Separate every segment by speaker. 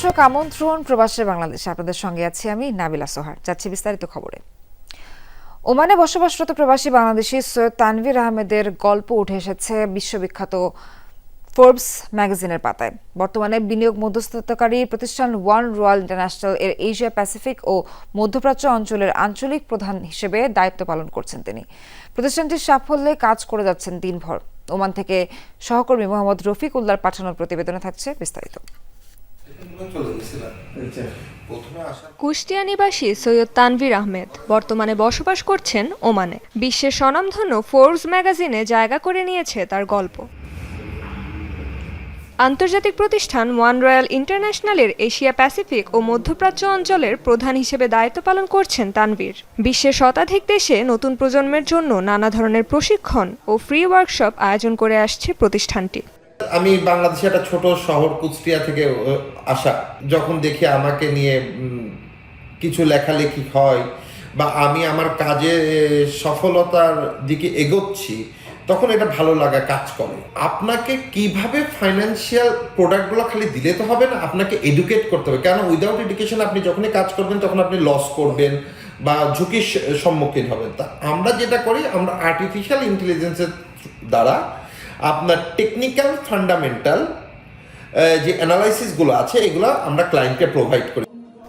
Speaker 1: দর্শক, আমন্ত্রণ প্রবাসী বাংলাদেশ। আপনাদের সঙ্গে আছি আমি নাবিলা সোহার। যাচ্ছি বিস্তারিত খবরে। ওমানে বসবাসরত প্রবাসী বাংলাদেশি সৈয়দ তানভীর আহমেদের গল্প উঠে এসেছে বিশ্ববিখ্যাত ফোর্বস ম্যাগাজিনের পাতায়। বর্তমানে বিনিয়োগ মধ্যস্থতাকারী প্রতিষ্ঠান ওয়ান রয়্যাল ইন্টারন্যাশনাল এর এশিয়া প্যাসিফিক ও মধ্যপ্রাচ্য অঞ্চলের আঞ্চলিক প্রধান হিসেবে দায়িত্ব পালন করছেন তিনি। প্রতিষ্ঠানটির সাফল্যে কাজ করে যাচ্ছেন দিনভর। ওমান থেকে সহকর্মী মোহাম্মদ রফিক উল্লার পাঠানোর প্রতিবেদনে থাকছে বিস্তারিত
Speaker 2: চলে গেছিলাম প্রথমে আসা
Speaker 3: কুষ্টিয়া নিবাসী সৈয়দ তানভীর আহমেদ বর্তমানে বসবাস করছেন ওমানে। বিশ্বের স্বনামধন্য ফোর্বস ম্যাগাজিনে জায়গা করে নিয়েছে তার গল্প। আন্তর্জাতিক প্রতিষ্ঠান ওয়ান রয়্যাল ইন্টারন্যাশনালের এশিয়া প্যাসিফিক ও মধ্যপ্রাচ্য অঞ্চলের প্রধান হিসেবে দায়িত্ব পালন করছেন তানভীর। বিশ্বের শতাধিক দেশে নতুন প্রজন্মের জন্য নানা ধরনের প্রশিক্ষণ ও ফ্রি ওয়ার্কশপ আয়োজন করে আসছে প্রতিষ্ঠানটি।
Speaker 2: আমি বাংলাদেশে একটা ছোট শহর কুষ্টিয়া থেকে আসা। যখন দেখি আমাকে নিয়ে কিছু লেখালেখি হয় বা আমি আমার কাজে সফলতার দিকে এগোচ্ছি, তখন এটা ভালো লাগা কাজ করে। আপনাকে কীভাবে ফাইন্যান্সিয়াল প্রোডাক্টগুলো খালি দিলে তো হবে না, আপনাকে এডুকেট করতে হবে। কেন? উইদাউট এডুকেশন আপনি যখনই কাজ করবেন, তখন আপনি লস করবেন বা ঝুঁকির সম্মুখীন হবেন। তা আমরা যেটা করি, আমরা আর্টিফিশিয়াল ইন্টেলিজেন্সের দ্বারা আপনার টেকনিক্যাল ফান্ডামেন্টাল যে অ্যানালাইসিসগুলো আছে এগুলো আমরা ক্লায়েন্টকে প্রোভাইড করি।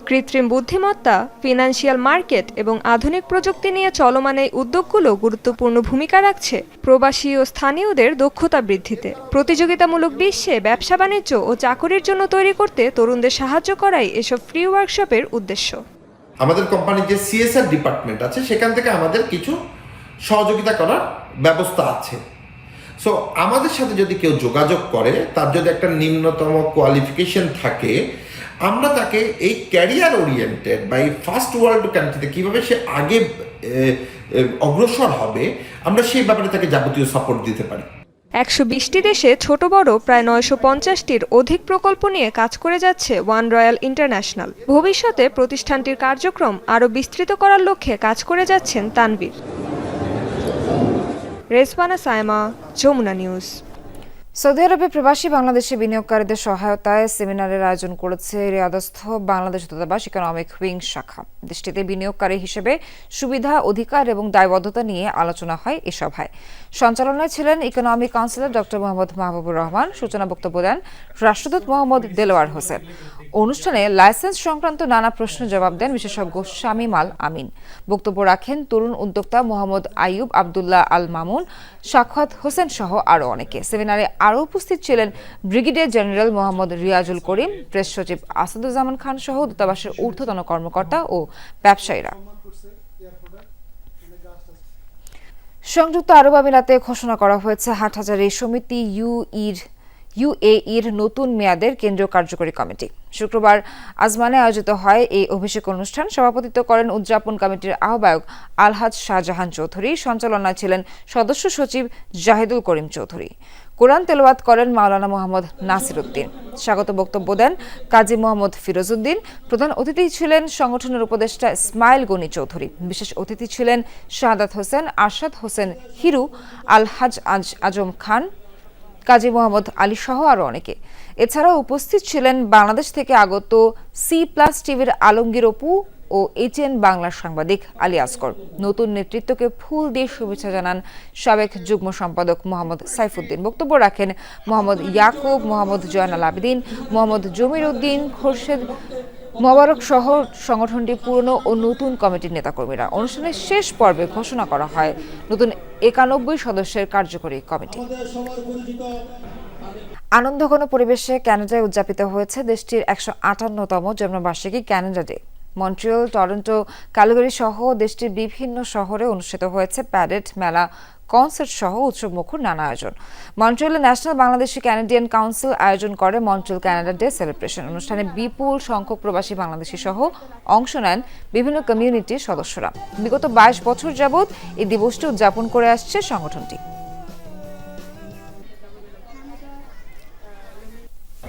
Speaker 3: কৃত্রিম বুদ্ধিমত্তা ফিনান্সিয়াল মার্কেট এবং আধুনিক প্রযুক্তি নিয়ে চলমান এই উদ্যোগগুলো গুরুত্বপূর্ণ ভূমিকা রাখছে প্রবাসী ও স্থানীয়দের দক্ষতা বৃদ্ধিতে। প্রতিযোগিতামূলক বিশ্বে ব্যবসা বাণিজ্য ও চাকরির জন্য তৈরি করতে তরুণদের সাহায্য করাই এসব ফ্রি ওয়ার্কশপের উদ্দেশ্য।
Speaker 2: আমাদের কোম্পানির যে সিএসআর ডিপার্টমেন্ট আছে সেখান থেকে আমাদের কিছু সহযোগিতা করার ব্যবস্থা আছে। সো আমাদের সাথে যদি কেউ যোগাযোগ করে, তার যদি একটা নিম্নতম কোয়ালিফিকেশন থাকে, আমরা তাকে এই ক্যারিয়ার ওরিয়েন্টেড বা এই ফার্স্ট ওয়ার্ল্ড কান্ট্রিতে কীভাবে সে আগে অগ্রসর হবে, আমরা সেই ব্যাপারে তাকে যাবতীয় সাপোর্ট দিতে পারি।
Speaker 3: একশো বিশটি দেশে ছোট বড় প্রায় নয়শো পঞ্চাশটির অধিক প্রকল্প নিয়ে কাজ করে যাচ্ছে ওয়ান রয়্যাল ইন্টারন্যাশনাল ভবিষ্যতে প্রতিষ্ঠানটির কার্যক্রম আরও বিস্তৃত করার লক্ষ্যে কাজ করে যাচ্ছেন তানভীর। রেজবানা সায়মা, যমুনা নিউজ।
Speaker 1: সৌদি আরবে প্রবাসী বাংলাদেশি বিনিয়োগকারীদের সহায়তায় সেমিনারের আয়োজন করেছে রিয়াদস্থ বাংলাদেশ দূতাবাস, ইকোনমিক উইং শাখা। দেশটিতে বিনিয়োগকারী হিসেবে সুবিধা, অধিকার এবং দায়বদ্ধতা নিয়ে আলোচনা হয় এ সভায়। সঞ্চালনায় ছিলেন economic counselor doctor Mohammad Mahbubur Rahman. সূচনা বক্তব্য দেন রাষ্ট্রদূত মোহাম্মদ দেলোয়ার হোসেন। অনুষ্ঠানে লাইসেন্স সংক্রান্ত নানা প্রশ্ন জবাব দেন বিশেষজ্ঞ শামীম আল আমিন। বক্তব্য রাখেন তরুণ উদ্যোক্তা মোহাম্মদ আইয়ুব আবদুল্লাহ আল মামুন সাক্ষাৎ হোসেন সহ আরও অনেকে। সেমিনারে আরও উপস্থিত ছিলেন brigadier general Mohammad Riazul Karim, press সচিব আসাদুজ্জামান খান সহ দূতাবাসের ঊর্ধ্বতন কর্মকর্তা ও ব্যবসায়ীরা। সংযুক্ত আরব আমিরাতে ঘোষণা করা হয়েছে, হাটহাজারী সমিতি ইউইর ইউএইর নতুন মেয়াদের কেন্দ্রীয় কার্যকরী কমিটি। শুক্রবার আজমানে আয়োজিত হয় এই অভিষেক অনুষ্ঠান। সভাপতিত্ব করেন উদযাপন কমিটির আহ্বায়ক আলহাজ শাহজাহান চৌধুরী। সঞ্চালনায় ছিলেন সদস্য সচিব জাহিদুল করিম চৌধুরী। কোরআন তেলাওয়াত করেন মাওলানা মোহাম্মদ নাসির উদ্দিন। স্বাগত বক্তব্য দেন কাজী মোহাম্মদ ফিরোজউদ্দিন। প্রধান অতিথি ছিলেন সংগঠনের উপদেষ্টা ইসমাইল গনি চৌধুরী। বিশেষ অতিথি ছিলেন শাহাদাত হোসেন, আরশাদ হোসেন হিরু, আলহাজ আজ আজম খান কাজী মোহাম্মদ আলী সহ আরও অনেকে। এছাড়াও উপস্থিত ছিলেন বাংলাদেশ থেকে আগত সি প্লাস টিভির আলমগীর অপু ও এইচএন বাংলার সাংবাদিক আলী আসগর। নতুন নেতৃত্বকে ফুল দিয়ে শুভেচ্ছা জানান সাবেক যুগ্ম সম্পাদক মোহাম্মদ সাইফুদ্দিন। বক্তব্য রাখেন মোহাম্মদ ইয়াকুব, মোহাম্মদ জয়নাল আবেদিন, মোহাম্মদ জমির উদ্দিন, খোরশেদ মোবারক সহ সংগঠনটি পুরনো ও নতুন কমিটির নেতাকর্মীরা অনুষ্ঠানের শেষ পর্বে ঘোষণা করা হয়। নতুন একানব্বই সদস্যের কার্যকরী কমিটি। আনন্দঘন পরিবেশে ক্যানাডায় উদযাপিত হয়েছে দেশটির একশো আটান্নতম জন্মবার্ষিকী Canada Day. Montreal, Toronto Calgary সহ দেশটির বিভিন্ন শহরে অনুষ্ঠিত হয়েছে প্যারেড, মেলা, কনসার্ট সহ উৎসব মুখর নানা আয়োজন। মন্ট্রিয়ালে ন্যাশনাল বাংলাদেশি ক্যানাডিয়ান কাউন্সিল আয়োজন করে মন্ট্রিয়াল ক্যানাডা ডে সেলিব্রেশন অনুষ্ঠানে বিপুল সংখ্যক প্রবাসী বাংলাদেশি সহ অংশ নেন বিভিন্ন কমিউনিটির সদস্যরা। বিগত বাইশ বছর যাবৎ এই দিবসটি উদযাপন করে আসছে সংগঠনটি।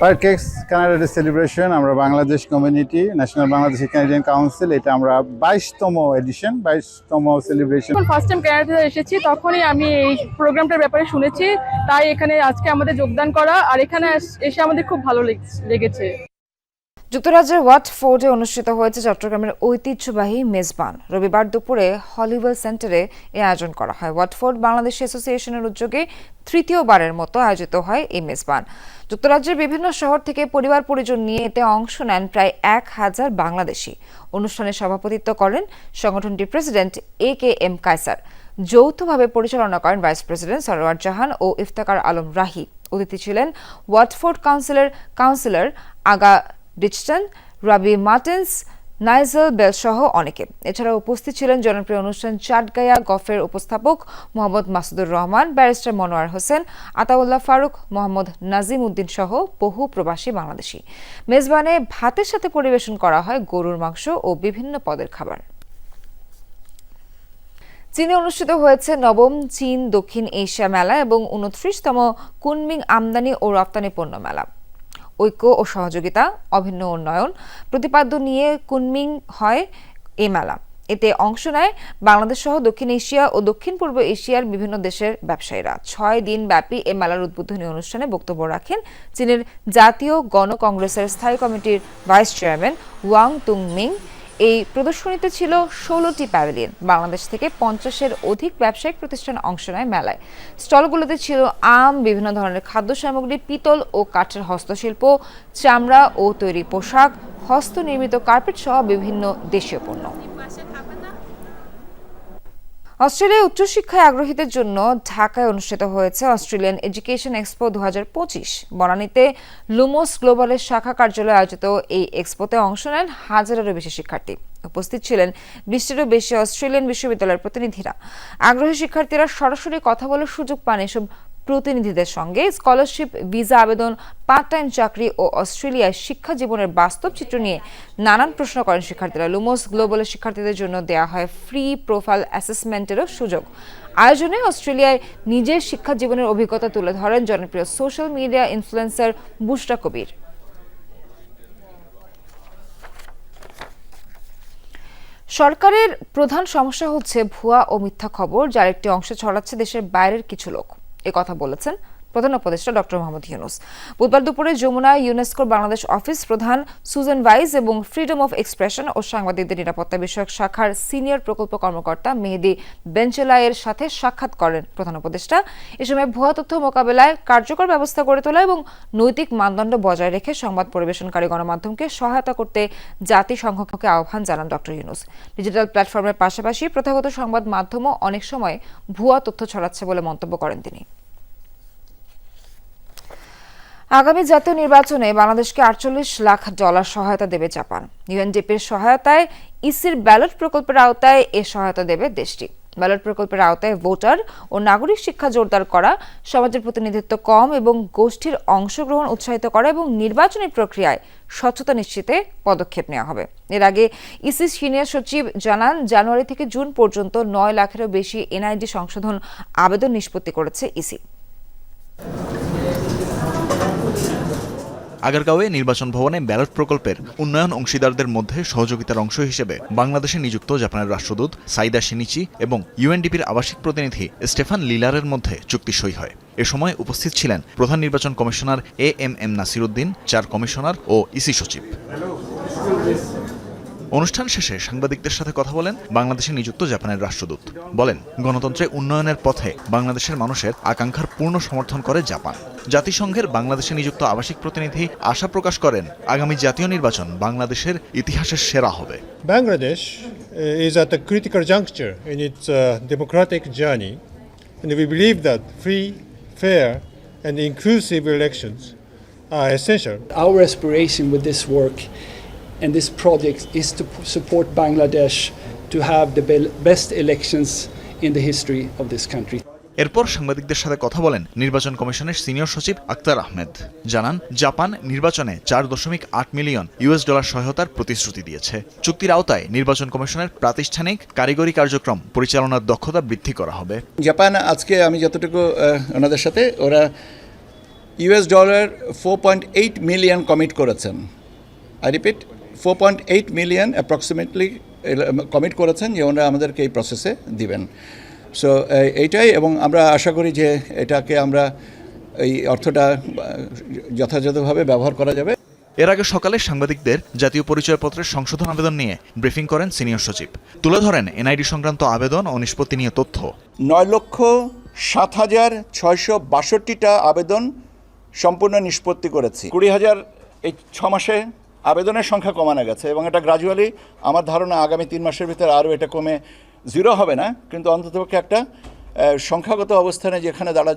Speaker 4: পার্কেক্স কানাডা ডে সেলিব্রেশন, আমরা Bangladesh community, national Bangladesh Canadian council এটা আমরা বাইশতম এডিশন, বাইশতম সেলিব্রেশন
Speaker 5: ফার্স্ট টাইম কানাডাতে এসেছি, তখনই আমি এই প্রোগ্রামটার ব্যাপারে শুনেছি। তাই এখানে আজকে আমাদের যোগদান করা, আর এখানে এসে আমাদের খুব ভালো লেগ- লেগেছে।
Speaker 1: যুক্তরাজ্যের ওয়াটফোর্ডে অনুষ্ঠিত হয়েছে চট্টগ্রামের ঐতিহ্যবাহী মেজবান। রবিবার দুপুরে হলিওয়েল সেন্টারে এ আয়োজন করা হয়। ওয়াটফোর্ড বাংলাদেশ অ্যাসোসিয়েশনের উদ্যোগে তৃতীয়বারের মতো আয়োজিত হয় এই মেজবান। যুক্তরাজ্যের বিভিন্ন শহর থেকে পরিবার পরিজন নিয়ে এতে অংশ নেন প্রায় এক হাজার বাংলাদেশি। অনুষ্ঠানে সভাপতিত্ব করেন সংগঠনটির president A K M Kaiser. যৌথভাবে পরিচালনা করেন ভাইস প্রেসিডেন্ট সরোয়ার জাহান ও ইফতেকার আলম রাহি। অতিথি ছিলেন ওয়াটফোর্ড কাউন্সিলের কাউন্সিলর আগা রাবি মার্টেন্স, নাইজেল বেল সহ অনেকে। এছাড়া উপস্থিত ছিলেন জনপ্রিয় অনুষ্ঠান চাটগায়া গফের উপস্থাপক মোহাম্মদ মাসুদুর রহমান, ব্যারিস্টার মনোয়ার হোসেন, আতাউল্লাহ ফারুক, মোহাম্মদ নাজিম উদ্দিন সহ বহু প্রবাসী বাংলাদেশি। মেজবানে ভাতের সাথে পরিবেশন করা হয় গরুর মাংস ও বিভিন্ন পদের খাবার। চীনে অনুষ্ঠিত হয়েছে নবম চীন দক্ষিণ এশিয়া মেলা এবং উনত্রিশতম কুনমিং আমদানি ও রপ্তানি পণ্য মেলা। ঐক্য ও সহযোগিতা, অভিন্ন উন্নয়ন প্রতিপাদ্য নিয়ে কুনমিং হয় এ মেলা। এতে অংশ নেয় বাংলাদেশ সহ দক্ষিণ এশিয়া ও দক্ষিণ পূর্ব এশিয়ার বিভিন্ন দেশের ব্যবসায়ীরা। ছয় দিন ব্যাপী এ মেলার উদ্বোধনী অনুষ্ঠানে বক্তব্য রাখেন চীনের জাতীয় গণ কংগ্রেসের স্থায়ী কমিটির ভাইস চেয়ারম্যান ওয়াং তুং মিং এই প্রদর্শনীতে ছিল ষোলোটি প্যাভিলিয়ন। বাংলাদেশ থেকে পঞ্চাশের অধিক ব্যবসায়িক প্রতিষ্ঠান অংশ নেয় মেলায়। স্টলগুলোতে ছিল আম, বিভিন্ন ধরনের খাদ্য সামগ্রী পিতল ও কাঠের হস্তশিল্প, চামড়া ও তৈরি পোশাক, হস্তনির্মিত কার্পেট সহ বিভিন্ন দেশীয় পণ্য। অস্ট্রেলিয়ায় উচ্চশিক্ষায় আগ্রহীদের জন্য ঢাকায় অনুষ্ঠিত হয়েছে অস্ট্রেলিয়ান এডুকেশন এক্সপো দু বনানীতে লুমোস গ্লোবালের শাখা কার্যালয়ে আয়োজিত এই এক্সপোতে অংশ নেন হাজারেরও বেশি শিক্ষার্থী। উপস্থিত ছিলেন বিশটিরও বেশি অস্ট্রেলিয়ান বিশ্ববিদ্যালয়ের প্রতিনিধিরা। আগ্রহী শিক্ষার্থীরা সরাসরি কথা বলার সুযোগ পান এসব প্রতিনিধিদের সঙ্গে স্কলারশিপ, ভিসা আবেদন পার্ট টাইম চাকরি ও অস্ট্রেলিয়ায় শিক্ষা জীবনের বাস্তব চিত্র নিয়ে নানান প্রশ্ন করেন শিক্ষার্থীরা। লুমোস গ্লোবালের শিক্ষার্থীদের জন্য দেয়া হয় ফ্রি প্রোফাইল অ্যাসেসমেন্টেরও সুযোগ। আয়োজনে অস্ট্রেলিয়ায় নিজের শিক্ষা জীবনের অভিজ্ঞতা তুলে ধরেন জনপ্রিয় social media influencer Bushra Kabir. সরকারের প্রধান সমস্যা হচ্ছে ভুয়া ও মিথ্যা খবর, যার একটি অংশ ছড়াচ্ছে দেশের বাইরের কিছু লোক। কথা বলেছেন। প্রধান উপদেষ্টা ডক্টর মোহাম্মদ ইউনুস। বুধবার দুপুরে যমুনা ইউনেস্কোর বাংলাদেশ অফিস প্রধান সুজান ভাইস এবং ফ্রিডম অফ এক্সপ্রেশন ও সাংবাদিকদের নিরাপত্তা বিষয়ক শাখার সিনিয়র প্রকল্প কর্মকর্তা মেহেদি বেঞ্চেলায়ের সাথে সাক্ষাৎ করেন প্রধান উপদেষ্টা। এ সময় ভুয়া তথ্য মোকাবেলায় কার্যকর ব্যবস্থা গড়ে তোলা এবং নৈতিক মানদণ্ড বজায় রেখে সংবাদ পরিবেশনকারী গণমাধ্যমকে সহায়তা করতে জাতিসংঘকে আহ্বান জানান ডক্টর ইউনুস। ডিজিটাল প্ল্যাটফর্মের পাশাপাশি প্রথাগত সংবাদ মাধ্যমও অনেক সময় ভুয়া তথ্য ছড়াচ্ছে বলে মন্তব্য করেন তিনি। আগামী জাতীয় নির্বাচনে বাংলাদেশকে আটচল্লিশ লাখ ডলার সহায়তা দেবে জাপান। ইউএনডিপির সহায়তায় ইসির ব্যালট প্রকল্পের আওতায় এ সহায়তা দেবে দেশটি। ব্যালট প্রকল্পের আওতায় ভোটার ও নাগরিক শিক্ষা জোরদার করা, সমাজের প্রতিনিধিত্ব কম এবং গোষ্ঠীর অংশগ্রহণ উৎসাহিত করা এবং নির্বাচনী প্রক্রিয়ায় স্বচ্ছতা নিশ্চিতে পদক্ষেপ নেওয়া হবে। এর আগে ইসি সিনিয়র সচিব জানান, জানুয়ারি থেকে জুন পর্যন্ত নয় লাখেরও বেশি এনআইডি সংশোধন আবেদন নিষ্পত্তি করেছে ইসি।
Speaker 6: আগারগাঁওয়ে নির্বাচন ভবনে ব্যালট প্রকল্পের উন্নয়ন অংশীদারদের মধ্যে সহযোগিতার অংশ হিসেবে বাংলাদেশে নিযুক্ত জাপানের রাষ্ট্রদূত সাইদা সিনিচি এবং ইউএনডিপির আবাসিক প্রতিনিধি স্টেফান লিলারের মধ্যে চুক্তি সই হয়। এ সময় উপস্থিত ছিলেন প্রধান নির্বাচন commissioner A M M Nasiruddin, চার কমিশনার ও ইসি সচিব। অনুষ্ঠান শেষে সাংবাদিকদের সাথে কথা বলেন বাংলাদেশে নিযুক্ত জাপানের রাষ্ট্রদূত। বলেন গণতন্ত্রে উন্নয়নের পথে বাংলাদেশের মানুষের আকাঙ্ক্ষার পূর্ণ সমর্থন করে জাপান। জাতিসংঘের বাংলাদেশে নিযুক্ত আবাসিক প্রতিনিধি আশা প্রকাশ করেন আগামী জাতীয় নির্বাচন বাংলাদেশের ইতিহাসের সেরা হবে।
Speaker 7: Bangladesh uh, is at a critical juncture in its uh, democratic journey, and we believe that free, fair, and inclusive elections are essential.
Speaker 8: Our aspiration with this work and this project is to support Bangladesh to have the best elections in the history of this country.
Speaker 6: এরপর সাংবাদিকদের সাথে কথা বলেন নির্বাচন কমিশনের senior সচিব আক্তার আহমেদ। জানান Japan নির্বাচনে চার দশমিক আট মিলিয়ন ইউএস ডলার সহায়তার প্রতিশ্রুতি দিয়েছে। চুক্তির আওতায় নির্বাচন কমিশনের প্রাতিষ্ঠানিক কারিগরি কার্যক্রম পরিচালনার দক্ষতা বৃদ্ধি করা হবে।
Speaker 9: জাপান আজকে আমি যতটুকু ওনাদের সাথে ওরা US dollar four point eight million commit করেছেন। I repeat four point eight million approximately commit করেছেন যে ওনারা আমাদেরকে এই প্রসেসে দিবেন। সো এইটাই এবং আমরা আশা করি যে এটাকে আমরা এই অর্থটা যথাযথভাবে ব্যবহার করা যাবে।
Speaker 6: এর আগে সকালে সাংবাদিকদের জাতীয় পরিচয়পত্রের সংশোধন আবেদন নিয়ে ব্রিফিং করেন সিনিয়র সচিব। তুলে ধরেন এনআইডি সংক্রান্ত আবেদন ও নিষ্পত্তি নিয়ে তথ্য।
Speaker 9: নয় লক্ষ সাত হাজার ছয়শো বাষট্টিটা আবেদন সম্পূর্ণ নিষ্পত্তি করেছি। কুড়ি হাজার এই ছ মাসে আবেদনের সংখ্যা কমানো গেছে এবং এটা গ্রাজুয়ালি আমার ধারণা আগামী তিন মাসের ভিতরে আরও এটা কমে জিরো হবে না কিন্তু অন্ততপক্ষে একটা সংখ্যাগত অবস্থানে যেখানে দাঁড়া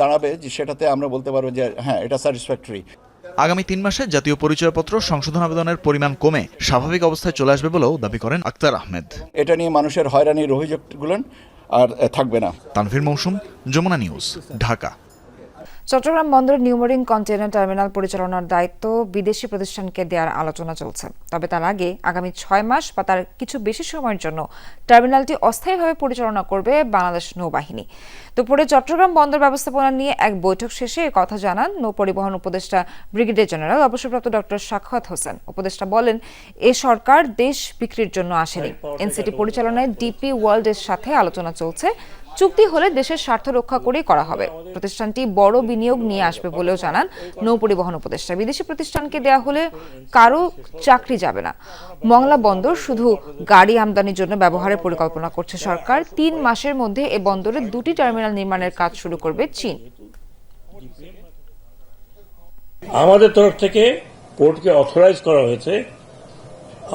Speaker 9: দাঁড়াবে যে সেটাতে আমরা বলতে পারব যে হ্যাঁ এটা স্যাটিসফ্যাক্টরি
Speaker 6: আগামী তিন মাসে জাতীয় পরিচয়পত্র সংশোধন আবেদনের পরিমাণ কমে স্বাভাবিক অবস্থায় চলে আসবে বলেও দাবি করেন আক্তার আহমেদ।
Speaker 9: এটা নিয়ে মানুষের হয়রানির অভিযোগগুলো আর থাকবে না।
Speaker 6: তানভীর মৌসুম যমুনা নিউজ ঢাকা।
Speaker 1: চট্টগ্রাম বন্দরের নিউমারিং কন্টেইনার টার্মিনাল পরিচালনার দায়িত্ব বিদেশি প্রতিষ্ঠানকে দেওয়ার আলোচনা চলছে। তবে তার আগে আগামী ছয় মাস বা তার কিছু বেশি সময়ের জন্য টার্মিনালটি অস্থায়ীভাবে পরিচালনা করবে বাংলাদেশ নৌবাহিনী। দুপুরে চট্টগ্রাম বন্দর ব্যবস্থাপনা নিয়ে এক বৈঠক শেষে কথা জানান নৌ পরিবহন উপদেষ্টা ব্রিগেডিয়ার জেনারেল। অবসরপ্রাপ্ত ডক্টর সাক্ষাৎ হোসেন। উপদেষ্টা বলেন এ সরকার দেশ বিক্রির জন্য আসেনি। এনসিটি পরিচালনায় ডিপি ওয়ার্ল্ডের সাথে আলোচনা চলছে। চুক্তি হলে দেশের স্বার্থ রক্ষা করেই করা হবে। প্রতিষ্ঠানটি বড় বিনিয়োগ নিয়ে আসবে বলেও জানান নৌ পরিবহন উপদেষ্টা। বিদেশি প্রতিষ্ঠানকে দেয়া হলে কারও চাকরি যাবে না। মংলা বন্দর শুধু গাড়ি আমদানির জন্য ব্যবহারের পরিকল্পনা করছে সরকার। তিন মাসের মধ্যে এ বন্দরে দুটি টার্মিনাল নির্মাণের কাজ শুরু করবে চীন।
Speaker 10: আমাদের তরফ থেকে পোর্টকে অথরাইজ করা হয়েছে।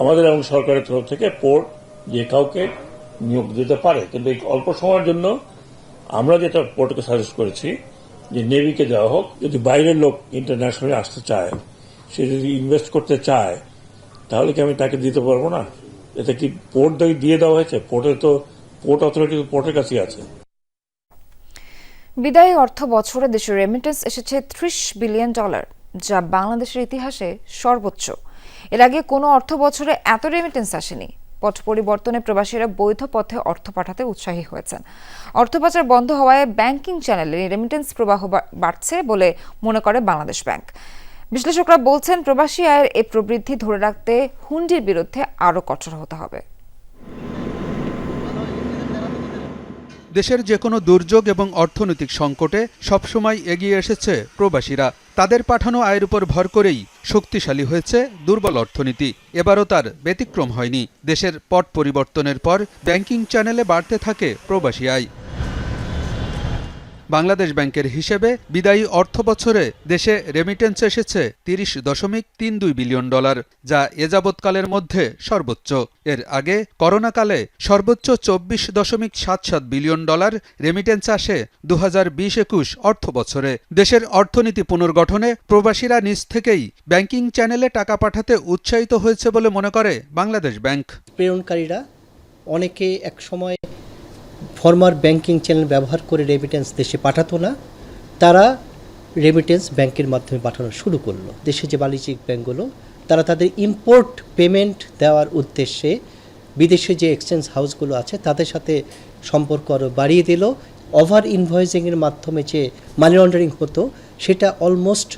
Speaker 10: আমাদের এবং সরকারের তরফ থেকে পোর্ট যে কাউকে নিয়োগ দিতে পারে। কিন্তু এই অল্প সময়ের জন্য আমরা যেটা পোর্টকে সাজেস্ট করেছি, যে নেভিকে দেওয়া হোক, যদি বাইরের লোক ইন্টারন্যাশনালি আসতে চায়, সে যদি ইনভেস্ট করতে চায়, তাহলে কি আমি তাকে দিতে পারব না? এটা কি পোর্ট দিয়ে দেওয়া হয়েছে? পোর্টের তো পোর্ট অথরিটি পোর্টের কাছেই আছে।
Speaker 1: বিদায়ী অর্থ বছরে দেশের রেমিটেন্স এসেছে ত্রিশ বিলিয়ন ডলার যা বাংলাদেশের ইতিহাসে সর্বোচ্চ। এর আগে কোনো অর্থ বছরে এত রেমিটেন্স আসেনি। পথ পরিবর্তনে প্রবাসীরা বৈধ পথে অর্থ পাঠাতে উৎসাহী হয়েছেন। অর্থ পাচার বন্ধ হওয়ায় ব্যাংকিং চ্যানেলে রেমিটেন্স প্রবাহ বাড়ছে বলে মনে করে বাংলাদেশ ব্যাংক। বিশ্লেষকরা বলছেন, প্রবাসী আয়ের এ প্রবৃদ্ধি ধরে রাখতে হুন্ডির বিরুদ্ধে আরও কঠোর হতে হবে।
Speaker 11: দেশের যে কোনো দুর্যোগ এবং অর্থনৈতিক সংকটে সবসময় এগিয়ে এসেছে প্রবাসীরা। তাদের পাঠানো আয়ের উপর ভর করেই শক্তিশালী হয়েছে দুর্বল অর্থনীতি। এবারও তার ব্যতিক্রম হয়নি। দেশের পট পরিবর্তনের পর ব্যাংকিং চ্যানেলে বাড়তে থাকে প্রবাসী আয়। বাংলাদেশ ব্যাংকের হিসেবে বিদায়ী অর্থ বছরে দেশে রেমিটেন্স এসেছে তিরিশ দশমিক তিন দুই বিলিয়ন ডলার, যা এ যাবৎকালের মধ্যে সর্বোচ্চ। এর আগে করোনাকালে সর্বোচ্চ চব্বিশ দশমিক সাত সাত বিলিয়ন ডলার রেমিটেন্স আসে দু হাজার বিশ একুশ অর্থ বছরে। দেশের অর্থনীতি পুনর্গঠনে প্রবাসীরা নিজ থেকেই ব্যাংকিং চ্যানেলে টাকা পাঠাতে উৎসাহিত হয়েছে বলে মনে করে বাংলাদেশ ব্যাংক।
Speaker 12: প্রেরণকারীরা অনেকে এক সময় ফর্মার ব্যাংকিং চ্যানেল ব্যবহার করে রেমিটেন্স দেশে পাঠাতো না, তারা রেমিটেন্স ব্যাংকের মাধ্যমে পাঠানো শুরু করল। দেশে যে বাণিজ্যিক ব্যাংকগুলো তারা তাদের ইম্পোর্ট পেমেন্ট দেওয়ার উদ্দেশ্যে বিদেশে যে এক্সচেঞ্জ হাউসগুলো আছে, তাদের সাথে সম্পর্ক আরও বাড়িয়ে দিল। ওভার ইনভয়েসিংয়ের মাধ্যমে যে মানি লন্ডারিং হতো, সেটা অলমোস্ট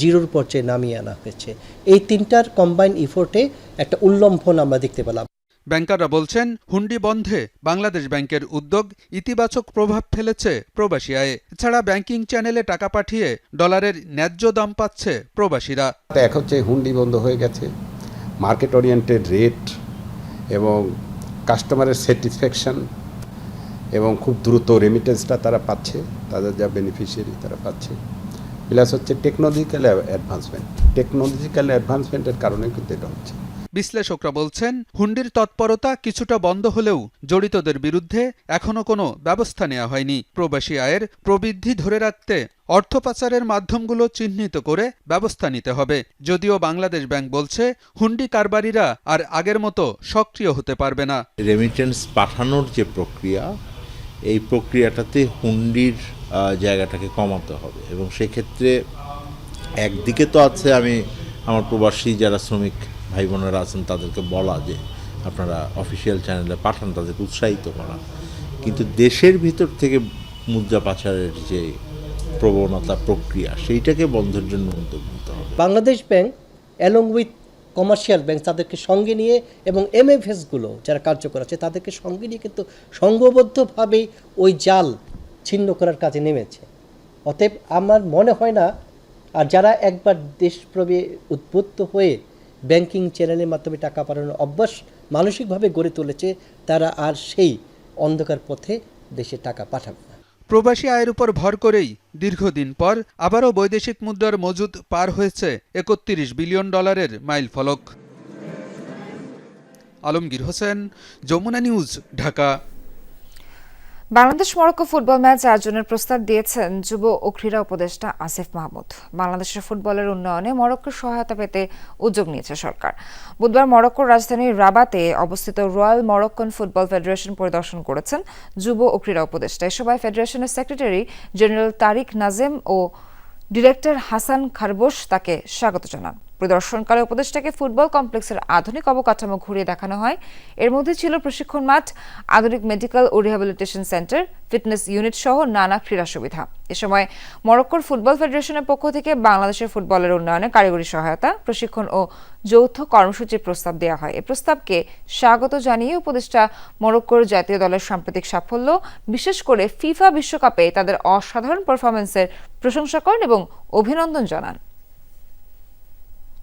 Speaker 12: জিরোর পর্যায়ে নামিয়ে আনা হয়েছে। এই তিনটার কম্বাইন ইফোর্টে একটা উল্লম্ফন আমরা দেখতে পেলাম।
Speaker 11: ব্যাংকাররা বলছেন, হুন্ডি বন্ধে বাংলাদেশ ব্যাংকের উদ্যোগ ইতিবাচক প্রভাব ফেলেছে প্রবাসী আয়ে। এছাড়া ব্যাংকিং চ্যানেলে টাকা পাঠিয়ে ডলারের ন্যায্য দাম পাচ্ছে প্রবাসীরা।
Speaker 13: এক হচ্ছে হুন্ডি বন্ধ হয়ে গেছে। মার্কেট ওরিয়েন্টেড রেট এবং কাস্টমারের স্যাটিসফ্যাকশন এবং খুব দ্রুত রেমিটেন্সটা তারা পাচ্ছে, তাদের যা বেনিফিশিয়ারি তারা পাচ্ছে। প্লাস হচ্ছে টেকনোলজিক্যাল অ্যাডভান্সমেন্ট টেকনোলজিক্যাল অ্যাডভান্সমেন্টের কারণে কিন্তু এটা হচ্ছে।
Speaker 11: বিশ্লেষকরা বলছেন, হুন্ডির তৎপরতা কিছুটা বন্ধ হলেও জড়িতদের বিরুদ্ধে এখনও কোনো ব্যবস্থা নেওয়া হয়নি। প্রবাসী আয়ের প্রবৃদ্ধি ধরে রাখতে অর্থ পাচারের মাধ্যমগুলো চিহ্নিত করে ব্যবস্থা নিতে হবে। যদিও বাংলাদেশ ব্যাংক বলছে, হুন্ডি কারবারিরা আর আগের মতো সক্রিয় হতে পারবে না।
Speaker 14: রেমিটেন্স পাঠানোর যে প্রক্রিয়া, এই প্রক্রিয়াটাতে হুন্ডির জায়গাটাকে কমাতে হবে। এবং সেক্ষেত্রে একদিকে তো আছে আমি, আমার প্রবাসী যারা শ্রমিক ভাই বোনেরা আছেন, তাদেরকে বলা যে আপনারা অফিসিয়াল চ্যানেলে পাঠান, তাদেরকে উৎসাহিত করা। কিন্তু দেশের ভিতর থেকে মুদ্রা পাচারের যে প্রবণতা, প্রক্রিয়া, সেইটাকে বন্ধের জন্য উদ্যোগ নিতে হবে।
Speaker 12: Bangladesh bank along with commercial bank তাদেরকে সঙ্গে নিয়ে এবং এমএফএসগুলো যারা কার্যকর আছে, তাদেরকে সঙ্গে নিয়ে কিন্তু সংঘবদ্ধভাবেই ওই জাল ছিন্ন করার কাজে নেমেছে। অতএব আমার মনে হয় না, আর যারা একবার দেশপ্রবে উদ্বুদ্ধ হয়ে ব্যাংকিং চ্যানেলের মাধ্যমে টাকা পাঠানোর অভ্যাস মানসিকভাবে গড়ে তুলেছে, তারা আর সেই অন্ধকার পথে দেশে টাকা পাঠাবে না।
Speaker 11: প্রবাসী আয়ের উপর ভর করেই দীর্ঘদিন পর আবারও বৈদেশিক মুদ্রার মজুদ পার হয়েছে একত্রিশ বিলিয়ন ডলারের মাইল ফলক। Alamgir Hossain, Jamuna News, Dhaka.
Speaker 1: Bangladesh Morocco football match আয়োজনের প্রস্তাব দিয়েছেন যুব ও ক্রীড়া উপদেষ্টা আসিফ মাহমুদ। বাংলাদেশের ফুটবলের উন্নয়নে মরক্কোর সহায়তা পেতে উদ্যোগ নিয়েছে সরকার। বুধবার মরক্কোর রাজধানী রাবাতে অবস্থিত রয়্যাল মরক্কন ফুটবল ফেডারেশন পরিদর্শন করেছেন যুব ও ক্রীড়া উপদেষ্টা। এ সময় ফেডারেশনের সেক্রেটারি জেনারেল তারিক নাজেম ও ডিরেক্টর হাসান খারবোশ তাকে স্বাগত জানান। পরিদর্শনকালে উপদেষ্টাকে ফুটবল কমপ্লেক্সের আধুনিক অবকাঠামো ঘুরিয়ে দেখানো হয়। এর মধ্যে ছিল প্রশিক্ষণ মাঠ, আধুনিক মেডিকেল ও রিহ্যাবিলিটেশন সেন্টার ফিটনেস ইউনিট সহ নানা ক্রীড়া সুবিধা। এ সময় মরক্কোর ফুটবল ফেডারেশনের পক্ষ থেকে বাংলাদেশের ফুটবলের উন্নয়নে কারিগরি সহায়তা, প্রশিক্ষণ ও যৌথ কর্মসূচির প্রস্তাব দেওয়া হয়। এই প্রস্তাবকে স্বাগত জানিয়ে উপদেষ্টা মরক্কোর জাতীয় দলের সাম্প্রতিক সাফল্য, বিশেষ করে ফিফা বিশ্বকাপে তাদের অসাধারণ পারফরমেন্সের প্রশংসা করেন এবং অভিনন্দন জানান।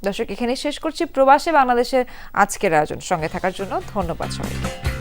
Speaker 1: দর্শক এখানে শেষ করছি। প্রবাসে বাংলাদেশের আজকের আয়োজন। সঙ্গে থাকার জন্য ধন্যবাদ সবাইকে।